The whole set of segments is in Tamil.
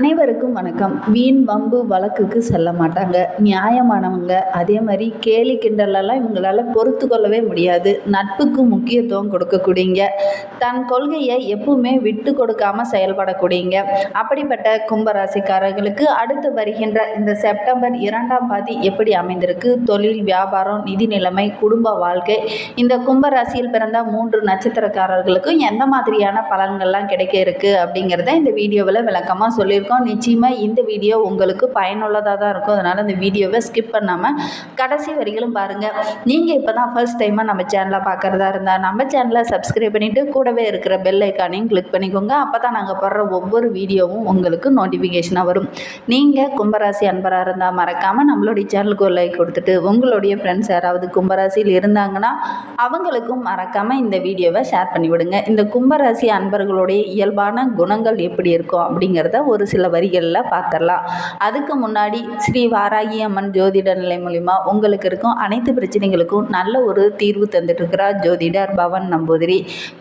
அனைவருக்கும் வணக்கம். வீண் வம்பு வழக்குக்கு செல்ல மாட்டாங்க. நியாயமானவங்க. அதே மாதிரி கேலி கிண்டலெல்லாம் இவங்களால பொறுத்து கொள்ளவே முடியாது. நட்புக்கு முக்கியத்துவம் கொடுக்கக்கூடியங்க தன் கொள்கையை எப்பவுமே விட்டு கொடுக்காம செயல்படக்கூடியங்க அப்படிப்பட்ட கும்பராசிக்காரர்களுக்கு அடுத்து வருகின்ற இந்த செப்டம்பர் இரண்டாம் பாதி எப்படி அமைந்திருக்கு? தொழில் வியாபாரம் நிதி நிலைமை குடும்ப வாழ்க்கை. இந்த கும்பராசியில் பிறந்த மூன்று நட்சத்திரக்காரர்களுக்கும் எந்த மாதிரியான பலன்கள்லாம் கிடைக்க இருக்கு அப்படிங்கிறத இந்த வீடியோவில் விளக்கமாக சொல்லியிருக்கோம். நிச்சயமாக இந்த வீடியோ உங்களுக்கு பயனுள்ளதாக தான் இருக்கும். அதனால் இந்த வீடியோவை ஸ்கிப் பண்ணாமல் கடைசி வரைகளும் பாருங்கள் நீங்கள் இப்போ தான் ஃபர்ஸ்ட் டைமாக நம்ம சேனலை பார்க்குறதா இருந்தால் நம்ம சேனலை சப்ஸ்கிரைப் பண்ணிவிட்டு கூடவே இருக்கிற பெல் ஐக்கானையும் கிளிக் பண்ணிக்கோங்க. அப்போ தான் நாங்கள் போடுற ஒவ்வொரு வீடியோவும் உங்களுக்கு நோட்டிஃபிகேஷனாக வரும். நீங்கள் கும்பராசி அன்பராக இருந்தால் மறக்காமல் நம்மளுடைய சேனலுக்கு ஒரு லைக் கொடுத்துட்டு உங்களுடைய ஃப்ரெண்ட்ஸ் யாராவது கும்பராசியில் இருந்தாங்கன்னா அவங்களுக்கும் மறக்காமல் இந்த வீடியோவை ஷேர் பண்ணிவிடுங்க. இந்த கும்பராசி அன்பர்களுடைய இயல்பான குணங்கள் எப்படி இருக்கும் அப்படிங்கிறத ஒரு சில வரிகளில் பார்த்துடலாம் அதுக்கு முன்னாடி ஸ்ரீ வாராகி அம்மன் ஜோதிட நிலை மூலிமா உங்களுக்கு இருக்கும் அனைத்து பிரச்சனைகளுக்கும் நல்ல ஒரு தீர்வு தந்துட்டு இருக்கிறார் ஜோதிடர் பவன் நம்பூதிரி.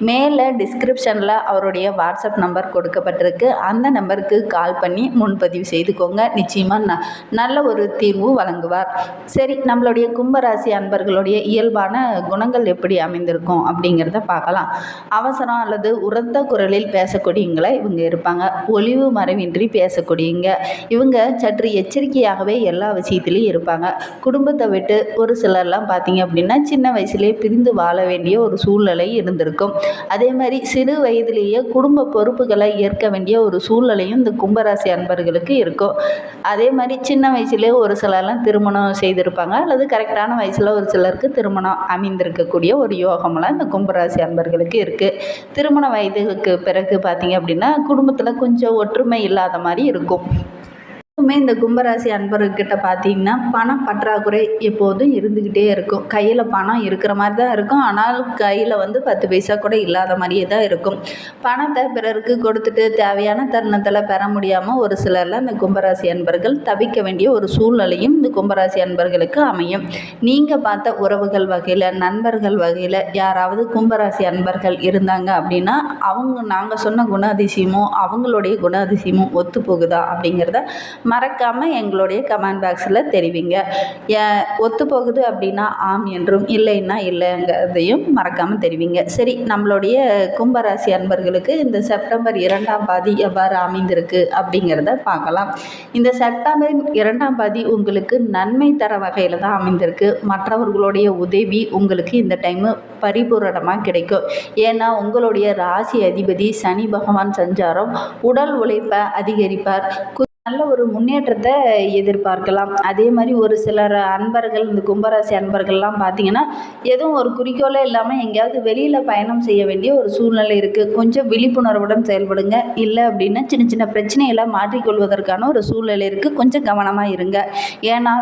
மேலே டிஸ்கிரிப்ஷனில் அவருடைய வாட்ஸ்அப் நம்பர் கொடுக்கப்பட்டிருக்கு. அந்த நம்பருக்கு கால் பண்ணி முன்பதிவு செய்துக்கோங்க. நிச்சயமாக ந நல்ல ஒரு தீர்வு வழங்குவார். சரி நம்மளுடைய கும்பராசி அன்பர்களுடைய இயல்பான குணங்கள் எப்படி அமைந்திருக்கும் அப்படிங்கிறத பார்க்கலாம் அவசரம் அல்லது உரத்த குரலில் பேசக்கூடியவங்கள இவங்க இருப்பாங்க. ஒளிவு மறைவின்றி பற்றி பேசக்கூடியவங்க இவங்க சற்று எச்சரிக்கையாகவே எல்லா விஷயத்துலையும் இருப்பாங்க. குடும்பத்தை விட்டு ஒரு சிலர்லாம் பார்த்தீங்க அப்படின்னா சின்ன வயசுலேயே பிரிந்து வாழ வேண்டிய ஒரு சூழ்நிலை இருந்திருக்கும். அதே மாதிரி சிறு வயதிலேயே குடும்ப பொறுப்புகளை ஏற்க வேண்டிய ஒரு சூழ்நிலையும் இந்த கும்பராசி அன்பர்களுக்கு இருக்கும். அதே மாதிரி சின்ன வயசுலேயே ஒரு சிலர்லாம் திருமணம் செய்திருப்பாங்க. அல்லது கரெக்டான வயசில் ஒரு சிலருக்கு திருமணம் அமைந்திருக்கக்கூடிய ஒரு யோகமெல்லாம் இந்த கும்பராசி அன்பர்களுக்கு இருக்குது திருமண வயதுக்கு பிறகு பார்த்தீங்க அப்படின்னா குடும்பத்தில் கொஞ்சம் ஒற்றுமை இல்லாத மாதிரி இருக்கும். எப்பவுமே இந்த கும்பராசி அன்பர்கிட்ட பார்த்தீங்கன்னா பணம் பற்றாக்குறை எப்போதும் இருந்துக்கிட்டே இருக்கும். கையில் பணம் இருக்கிற மாதிரி தான் இருக்கும். ஆனால் கையில் வந்து பத்து பைசா கூட இல்லாத மாதிரியே தான் இருக்கும். பணத்தை பிறருக்கு கொடுத்துட்டு தேவையான தருணத்தில் பெற முடியாமல் ஒரு சிலரில் இந்த கும்பராசி அன்பர்கள் தவிக்க வேண்டிய ஒரு சூழ்நிலையும் இந்த கும்பராசி அன்பர்களுக்கு அமையும். நீங்கள் பார்த்த உறவுகள் வகையில் நண்பர்கள் வகையில் யாராவது கும்பராசி அன்பர்கள் இருந்தாங்க அப்படின்னா அவங்க நாங்கள் சொன்ன குணாதிசயமும் அவங்களுடைய குணாதிசயமும் ஒத்து போகுதா அப்படிங்கிறத மறக்காமல் எங்களுடைய கமெண்ட் பாக்ஸில் தெரிவிங்க. ஒத்து போகுது அப்படின்னா ஆம் என்றும் இல்லைன்னா இல்லைங்கிறதையும் மறக்காமல் தெரிவிங்க. சரி நம்மளுடைய கும்பராசி அன்பர்களுக்கு இந்த செப்டம்பர் இரண்டாம் பாதி எவ்வாறு அமைந்திருக்கு அப்படிங்கிறத பார்க்கலாம். இந்த செப்டம்பர் இரண்டாம் பாதி உங்களுக்கு நன்மை தர வகையில் தான் அமைந்திருக்கு. மற்றவர்களுடைய உதவி உங்களுக்கு இந்த டைமு பரிபூரணமாக கிடைக்கும். ஏன்னா உங்களுடைய ராசி அதிபதி சனி பகவான் சஞ்சாரம் உடல் உழைப்பை அதிகரிப்பார். நல்ல ஒரு முன்னேற்றத்தை எதிர்பார்க்கலாம். அதே மாதிரி ஒரு சிலர் அன்பர்கள் இந்த கும்பராசி அன்பர்கள்லாம் பார்த்தீங்கன்னா எதுவும் ஒரு குறிக்கோளே இல்லாமல் எங்கேயாவது வெளியில் பயணம் செய்ய வேண்டிய ஒரு சூழ்நிலை இருக்குது கொஞ்சம் விழிப்புணர்வுடன் செயல்படுங்க. இல்லை அப்படின்னா சின்ன சின்ன பிரச்சனைகளை மாற்றிக்கொள்வதற்கான ஒரு சூழ்நிலை இருக்குது கொஞ்சம் கவனமாக இருங்க. ஏன்னா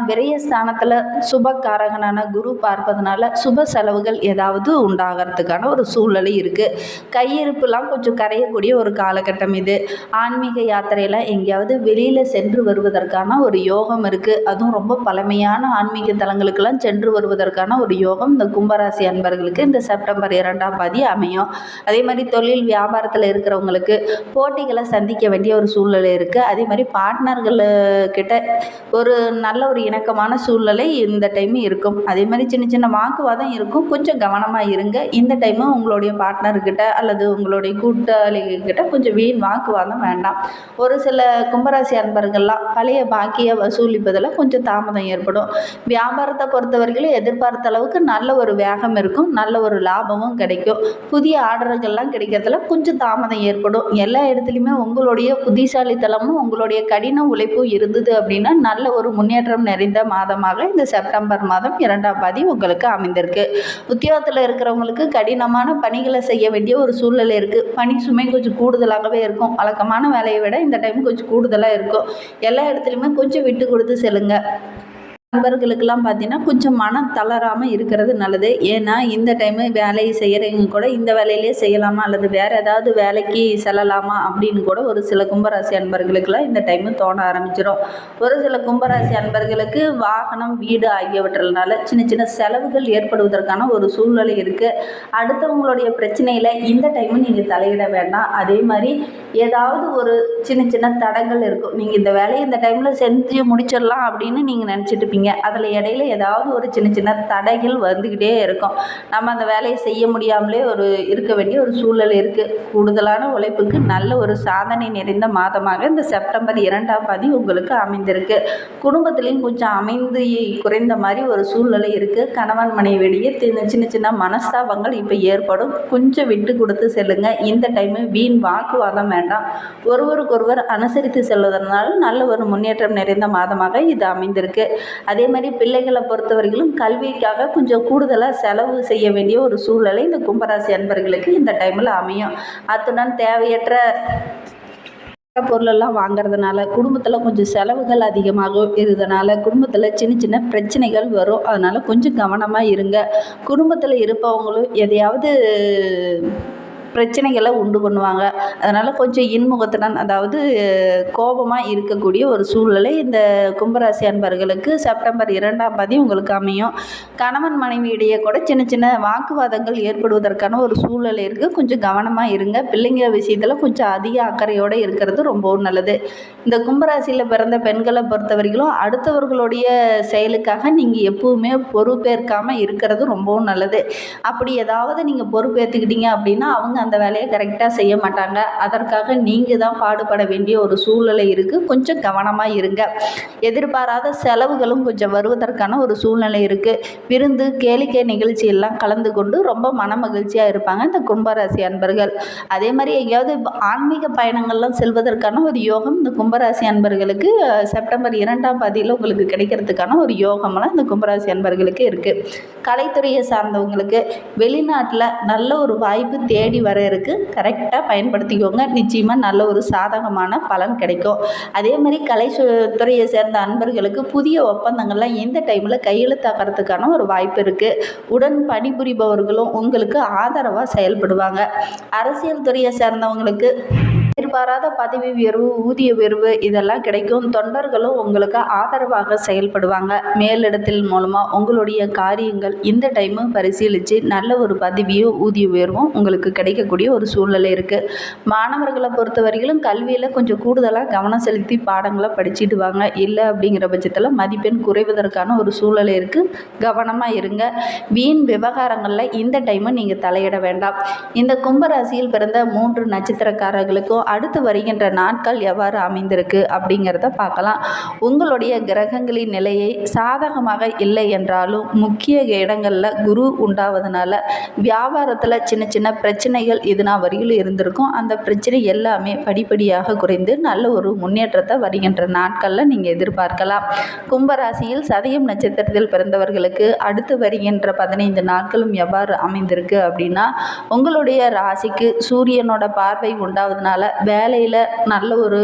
சுப காரகனான குரு பார்ப்பதனால சுப செலவுகள் ஏதாவது உண்டாகிறதுக்கான ஒரு சூழ்நிலை இருக்குது கையிருப்புலாம் கொஞ்சம் கரையக்கூடிய ஒரு காலகட்டம் இது. ஆன்மீக யாத்திரையில் எங்கேயாவது வெளியில் சென்று வருவதற்கான ஒரு யோகம் இருக்குது அதுவும் ரொம்ப பழமையான ஆன்மீக தலங்களுக்கெல்லாம் சென்று வருவதற்கான ஒரு யோகம் இந்த கும்பராசி அன்பர்களுக்கு இந்த செப்டம்பர் இரண்டாம் பாதி அமையும். அதே மாதிரி தொழில் வியாபாரத்தில் இருக்கிறவங்களுக்கு போட்டிகளை சந்திக்க வேண்டிய ஒரு சூழ்நிலை இருக்குது அதே மாதிரி பார்ட்னர்கள் கிட்ட ஒரு நல்ல ஒரு இணக்கமான சூழ்நிலை இந்த டைம் இருக்கும். அதே மாதிரி சின்ன சின்ன வாக்குவாதம் இருக்கும். கொஞ்சம் கவனமாக இருங்க. இந்த டைமு உங்களுடைய பார்ட்னர்கிட்ட அல்லது உங்களுடைய கூட்டாளிகிட்ட கொஞ்சம் வீண் வாக்குவாதம் வேண்டாம். ஒரு சில கும்பராசி சேர்ந்தவர்கள்லாம் பழைய பாக்கியை வசூலிப்பதில் கொஞ்சம் தாமதம் ஏற்படும். வியாபாரத்தை பொறுத்தவரையிலும் எதிர்பார்த்த அளவுக்கு நல்ல ஒரு வேகம் இருக்கும் நல்ல ஒரு லாபமும் கிடைக்கும். புதிய ஆர்டர்கள்லாம் கிடைக்கிறதுல கொஞ்சம் தாமதம் ஏற்படும். எல்லா இடத்துலையுமே உங்களுடைய புத்திசாலித்தனமும் உங்களுடைய கடின உழைப்பும் இருந்தது அப்படின்னா நல்ல ஒரு முன்னேற்றம் நிறைந்த மாதமாக இந்த செப்டம்பர் மாதம் இரண்டாம் பாதி உங்களுக்கு அமைந்திருக்கு. உத்தியோகத்தில் இருக்கிறவங்களுக்கு கடினமான பணிகளை செய்ய வேண்டிய ஒரு சூழ்நிலை இருக்குது பணி சுமை கொஞ்சம் கூடுதலாகவே இருக்கும். வழக்கமான வேலையை விட இந்த டைம் கொஞ்சம் கூடுதலாக இருக்கும். எல்லா இடத்துலையுமே கொஞ்சம் விட்டு கொடுத்து செல்லுங்கள் நண்பர்களுக்கெல்லாம் பார்த்தீங்கன்னா கொஞ்சம் மனம் தளராமல் இருக்கிறது நல்லது. ஏன்னா இந்த டைமு வேலையை செய்கிறவங்க கூட இந்த வேலையிலே செய்யலாமா? அல்லது வேறு ஏதாவது வேலைக்கு செல்லலாமா? அப்படின்னு கூட ஒரு சில கும்பராசி அன்பர்களுக்கெல்லாம் இந்த டைமு தோண ஆரம்பிச்சிடும் ஒரு சில கும்பராசி அன்பர்களுக்கு வாகனம் வீடு ஆகியவற்றினால சின்ன சின்ன செலவுகள் ஏற்படுவதற்கான ஒரு சூழ்நிலை இருக்குது அடுத்தவங்களுடைய பிரச்சனையில் இந்த டைமு நீங்கள் தலையிட வேண்டாம். அதே மாதிரி ஏதாவது ஒரு சின்ன சின்ன தடங்கள் இருக்கும். நீங்கள் இந்த வேலையை இந்த டைமில் செஞ்சு முடிச்சிடலாம் அப்படின்னு நீங்கள் நினச்சிட்டு இருப்பீங்க அதில் இடையில ஏதாவது ஒரு சின்ன சின்ன தடைகள் வந்துக்கிட்டே இருக்கும். நம்ம அந்த வேலையை செய்ய முடியாமலே ஒரு இருக்க வேண்டிய ஒரு சூழல் இருக்குது கூடுதலான உழைப்புக்கு நல்ல ஒரு சாதனை நிறைந்த மாதமாக இந்த செப்டம்பர் இரண்டாம் பாதி உங்களுக்கு அமைந்திருக்கு. குடும்பத்துலேயும் கொஞ்சம் அமைந்து குறைந்த மாதிரி ஒரு சூழ்நிலை இருக்குது கணவன் மனைவியிடையே சின்ன சின்ன சின்ன மனஸ்தாபங்கள் இப்போ ஏற்படும். கொஞ்சம் விட்டு கொடுத்து செல்லுங்க. இந்த டைமு வீண் வாக்குவாதம் வேண்டாம். ஒருவருக்கொருவர் அனுசரித்து செல்வதனால் நல்ல ஒரு முன்னேற்றம் நிறைந்த மாதமாக இது அமைந்திருக்கு. அதே மாதிரி பிள்ளைகளை பொறுத்தவரையிலும் கல்விக்காக கொஞ்சம் கூடுதலாக செலவு செய்ய வேண்டிய ஒரு சூழ்நிலை இந்த கும்பராசி அன்பர்களுக்கு இந்த டைமில் அமையும். அத்துடன் தேவையற்ற பொருளெல்லாம் வாங்குறதுனால குடும்பத்தில் கொஞ்சம் செலவுகள் அதிகமாகும் இருந்தனால குடும்பத்தில் சின்ன சின்ன பிரச்சனைகள் வரும். அதனால் கொஞ்சம் கவனமாக இருங்க. குடும்பத்தில் இருப்பவங்களும் எதையாவது பிரச்சனைகளை உண்டு பண்ணுவாங்க. அதனால் கொஞ்சம் இன்முகத்துடன் அதாவது கோபமாக இருக்கக்கூடிய ஒரு சூழ்நிலை இந்த கும்பராசி அன்பர்களுக்கு செப்டம்பர் இரண்டாம் பாதி உங்களுக்கு அமையும். கணவன் மனைவியிடையே கூட சின்ன சின்ன வாக்குவாதங்கள் ஏற்படுவதற்கான ஒரு சூழ்நிலை இருக்குது கொஞ்சம் கவனமாக இருங்க. பிள்ளைங்க விஷயத்தில் கொஞ்சம் அதிக அக்கறையோடு இருக்கிறது ரொம்பவும் நல்லது. இந்த கும்பராசியில் பிறந்த பெண்களை பொறுத்த வரைக்கும் அடுத்தவர்களுடைய செயலுக்காக நீங்கள் எப்பவுமே பொறுப்பேற்காமல் இருக்கிறது ரொம்பவும் நல்லது. அப்படி ஏதாவது நீங்கள் பொறுப்பேற்றுக்கிட்டீங்க அப்படின்னா அவங்க அந்த வேலையை கரெக்டாக செய்ய மாட்டாங்க. அதற்காக நீங்கள் தான் பாடுபட வேண்டிய ஒரு சூழ்நிலை இருக்குது கொஞ்சம் கவனமாக இருங்க. எதிர்பாராத செலவுகளும் கொஞ்சம் வருவதற்கான ஒரு சூழ்நிலை இருக்குது விருந்து கேளிக்கை நிகழ்ச்சி எல்லாம் கலந்து கொண்டு ரொம்ப மன மகிழ்ச்சியாக இருப்பாங்க இந்த கும்பராசி அன்பர்கள். அதே மாதிரி எங்கேயாவது ஆன்மீக பயணங்கள்லாம் செல்வதற்கான ஒரு யோகம் இந்த கும்பராசி அன்பர்களுக்கு செப்டம்பர் இரண்டாம் பாதியில் உங்களுக்கு கிடைக்கிறதுக்கான ஒரு யோகமெல்லாம் இந்த கும்பராசி அன்பர்களுக்கு இருக்குது கலைத்துறையை சார்ந்தவங்களுக்கு வெளிநாட்டில் நல்ல ஒரு வாய்ப்பு தேடி வர இருக்குது கரெக்டாக பயன்படுத்திக்கோங்க. நிச்சயமாக நல்ல ஒரு சாதகமான பலன் கிடைக்கும். அதே மாதிரி கலை துறையை சேர்ந்த அன்பர்களுக்கு புதிய ஒப்பந்தங்கள்லாம் எந்த டைமில் கையெழுத்தாக்கிறதுக்கான ஒரு வாய்ப்பு இருக்குது உடன் பணிபுரிபவர்களும் உங்களுக்கு ஆதரவாக செயல்படுவாங்க. அரசியல் துறையை சேர்ந்தவங்களுக்கு எதிர்பாராத பதவி உயர்வு ஊதிய உயர்வு இதெல்லாம் கிடைக்கும். தொண்டர்களும் உங்களுக்கு ஆதரவாக செயல்படுவாங்க. மேலிடத்தில் மூலமாக உங்களுடைய காரியங்கள் இந்த டைமு பரிசீலித்து நல்ல ஒரு பதவியோ ஊதிய உயர்வும் உங்களுக்கு கிடைக்கக்கூடிய ஒரு சூழ்நிலை இருக்குது மாணவர்களை பொறுத்த வரையிலும் கல்வியில் கொஞ்சம் கூடுதலாக கவனம் செலுத்தி பாடங்களை படிச்சுட்டு வாங்க. இல்லை அப்படிங்கிற பட்சத்தில் மதிப்பெண் குறைவதற்கான ஒரு சூழ்நிலை இருக்குது கவனமாக இருங்க. வீண் விவகாரங்களில் இந்த டைமு நீங்கள் தலையிட வேண்டாம். இந்த கும்பராசியில் பிறந்த மூன்று நட்சத்திரக்காரர்களுக்கும் அடுத்து வருகின்ற நாட்கள் எவ்வாறு அமைந்திருக்கு அப்படிங்கிறத பார்க்கலாம். உங்களுடைய கிரகங்களின் நிலையை சாதகமாக இல்லை என்றாலும் முக்கிய இடங்களில் குரு உண்டாவதுனால வியாபாரத்தில் சின்ன சின்ன பிரச்சனைகள் இதுனா வரையில் இருந்திருக்கும். அந்த பிரச்சனை எல்லாமே படிப்படியாக குறைந்து நல்ல ஒரு முன்னேற்றத்தை வருகின்ற நாட்களில் நீங்கள் எதிர்பார்க்கலாம். கும்பராசியில் சதயம் நட்சத்திரத்தில் பிறந்தவர்களுக்கு அடுத்து வருகின்ற பதினைந்து நாட்களும் எவ்வாறு அமைந்திருக்கு அப்படின்னா உங்களுடைய ராசிக்கு சூரியனோட பார்வை உண்டாவதுனால வேலையில் நல்ல ஒரு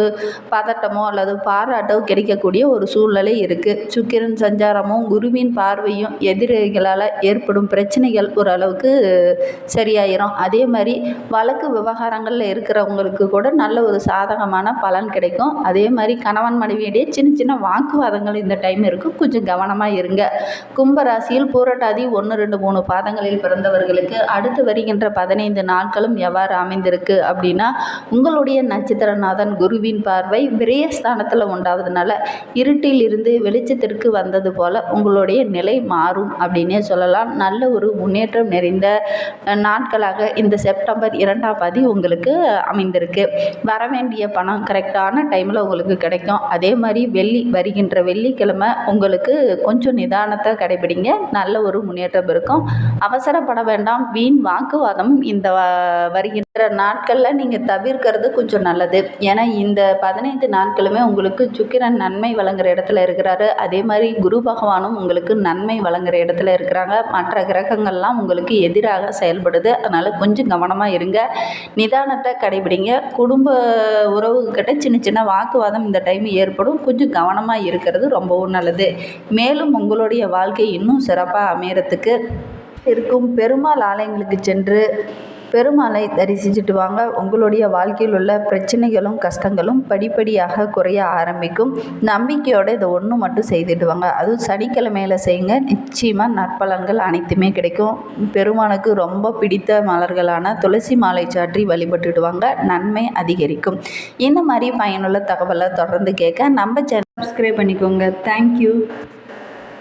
பதட்டமோ அல்லது பாராட்டோ கிடைக்கக்கூடிய ஒரு சூழ்நிலை இருக்குது சுக்கிரன் சஞ்சாரமும் குருவின் பார்வையும் எதிரிகளால் ஏற்படும் பிரச்சனைகள் ஓரளவுக்கு சரியாயிரும். அதே மாதிரி வழக்கு விவகாரங்களில் இருக்கிறவங்களுக்கு கூட நல்ல ஒரு சாதகமான பலன் கிடைக்கும். அதே மாதிரி கணவன் மனைவியிடையே சின்ன சின்ன வாக்குவாதங்கள் இந்த டைம் இருக்கும் கொஞ்சம் கவனமாக இருங்க. கும்பராசியில் பூரட்டாதி ஒன்று ரெண்டு மூணு பாதங்களில் பிறந்தவர்களுக்கு அடுத்து வருகின்ற பதினைந்து நாட்களும் எவ்வாறு அமைந்திருக்கு அப்படின்னா உங்களுடைய நட்சத்திரநாதன் குருவின் பார்வை விரயஸ்தானத்தில் உண்டாவதுனால இருட்டில் இருந்து வெளிச்சத்திற்கு வந்தது போல் உங்களுடைய நிலை மாறும் அப்படின்னே சொல்லலாம். நல்ல ஒரு முன்னேற்றம் நிறைந்த நாட்களாக இந்த செப்டம்பர் இரண்டாம் பாதி உங்களுக்கு அமைந்திருக்கு. வர வேண்டிய பணம் கரெக்டான டைமில் உங்களுக்கு கிடைக்கும். அதே மாதிரி வெள்ளி வருகின்ற வெள்ளிக்கிழமை உங்களுக்கு கொஞ்சம் நிதானத்தை கடைபிடிங்க. நல்ல ஒரு முன்னேற்றம் இருக்கும். அவசரப்பட வேண்டாம். வீண் வாக்குவாதம் இந்த வருகின்ற நாட்களில் நீங்கள் தவிர்க்கிறது இருக்கிறது கொஞ்சம் நல்லது. ஏன்னா இந்த பதினைந்து நாட்களுமே உங்களுக்கு சுக்கிரன் நன்மை வழங்குற இடத்துல இருக்கிறாரு. அதே மாதிரி குரு பகவானும் உங்களுக்கு நன்மை வழங்குற இடத்துல இருக்கிறாங்க. மற்ற கிரகங்கள்லாம் உங்களுக்கு எதிராக செயல்படுது. அதனால் கொஞ்சம் கவனமாக இருங்க. நிதானத்தை கடைபிடிங்க. குடும்ப உறவுகிட்ட சின்ன சின்ன வாக்குவாதம் இந்த டைம் ஏற்படும். கொஞ்சம் கவனமாக இருக்கிறது ரொம்பவும் நல்லது. மேலும் உங்களுடைய வாழ்க்கை இன்னும் சிறப்பாக அமையறதுக்கு இருக்கும். பெருமாள் ஆலயங்களுக்கு சென்று பெருமாளை தரிசிச்சுட்டு வாங்க. உங்களுடைய வாழ்க்கையில் உள்ள பிரச்சனைகளும் கஷ்டங்களும் படிப்படியாக குறைய ஆரம்பிக்கும். நம்பிக்கையோடு இதை ஒன்று மட்டும் செய்துட்டு வாங்க. அதுவும் சனிக்கிழமையில் செய்யுங்க. நிச்சயமாக நற்பலன்கள் அனைத்துமே கிடைக்கும். பெருமானுக்கு ரொம்ப பிடித்த மலர்களான துளசி மாலை சாற்றி வழிபட்டுட்டு வாங்க. நன்மை அதிகரிக்கும். இந்த மாதிரி பயனுள்ள தகவலை தொடர்ந்து கேட்க நம்ம சேனல் சப்ஸ்கிரைப் பண்ணிக்கோங்க. தேங்க்யூ